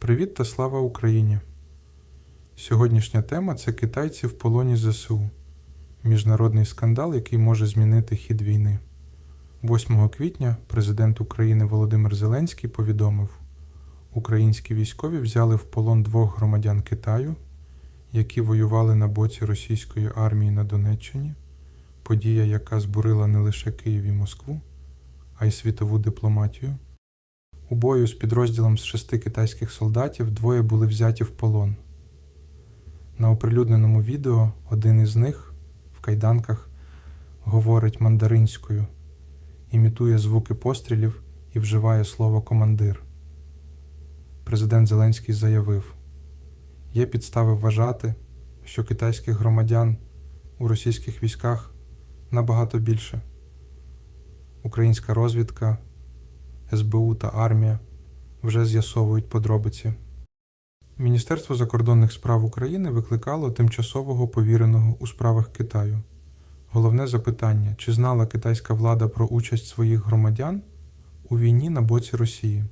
Привіт та слава Україні! Сьогоднішня тема це китайці в полоні ЗСУ. Міжнародний скандал, який може змінити хід війни. 8 квітня президент України Володимир Зеленський повідомив: українські військові взяли в полон двох громадян Китаю, які воювали на боці російської армії на Донеччині, подія, яка збурила не лише Київ і Москву, а й світову дипломатію. У бою з підрозділом з шести китайських солдатів двоє були взяті в полон. На оприлюдненому відео один із них в кайданках говорить мандаринською, імітує звуки пострілів і вживає слово командир. Президент Зеленський заявив: є підстави вважати, що китайських громадян у російських військах набагато більше. Українська розвідка. СБУ та армія вже з'ясовують подробиці. Міністерство закордонних справ України викликало тимчасового повіреного у справах Китаю. Головне запитання: чи знала китайська влада про участь своїх громадян у війні на боці Росії?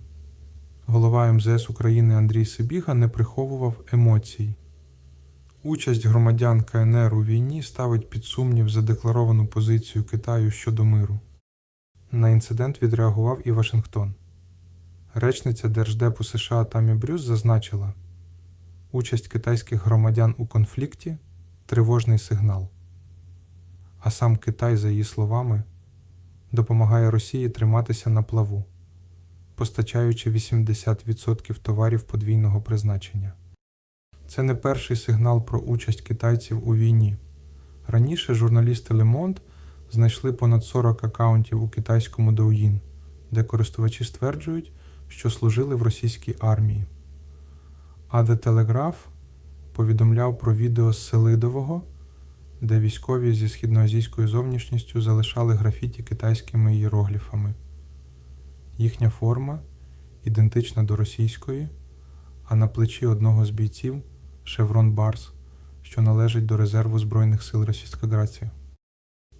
Голова МЗС України Андрій Сибіга не приховував емоцій. Участь громадян КНР у війні ставить під сумнів задекларовану позицію Китаю щодо миру. На інцидент відреагував і Вашингтон. Речниця Держдепу США Тамі Брюс зазначила, участь китайських громадян у конфлікті тривожний сигнал. А сам Китай, за її словами, допомагає Росії триматися на плаву, постачаючи 80% товарів подвійного призначення. Це не перший сигнал про участь китайців у війні. Раніше журналісти Monde знайшли понад 40 акаунтів у китайському Douyin, де користувачі стверджують, що служили в російській армії. А The Telegraph повідомляв про відео з Селидового, де військові зі східноазійською зовнішністю залишали графіті китайськими ієрогліфами. Їхня форма ідентична до російської, а на плечі одного з бійців шеврон Барс, що належить до резерву Збройних сил Російської Грації.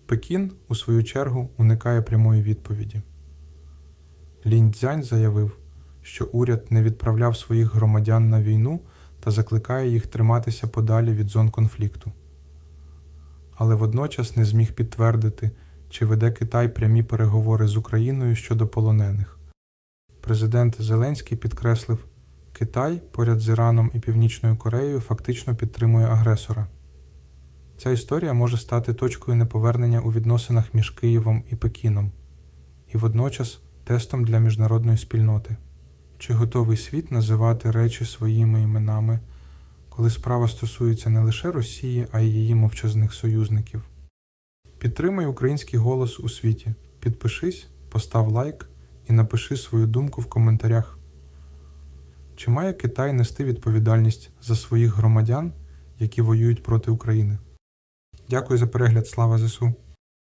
Пекін, у свою чергу, уникає прямої відповіді. Лінь Цзянь заявив, що уряд не відправляв своїх громадян на війну та закликає їх триматися подалі від зон конфлікту. Але водночас не зміг підтвердити, чи веде Китай прямі переговори з Україною щодо полонених. Президент Зеленський підкреслив, Китай поряд з Іраном і Північною Кореєю фактично підтримує агресора. Ця історія може стати точкою неповернення у відносинах між Києвом і Пекіном, і водночас тестом для міжнародної спільноти. Чи готовий світ називати речі своїми іменами, коли справа стосується не лише Росії, а й її мовчазних союзників? Підтримай український голос у світі. Підпишись, постав лайк і напиши свою думку в коментарях. Чи має Китай нести відповідальність за своїх громадян, які воюють проти України? Дякую за перегляд. Слава ЗСУ!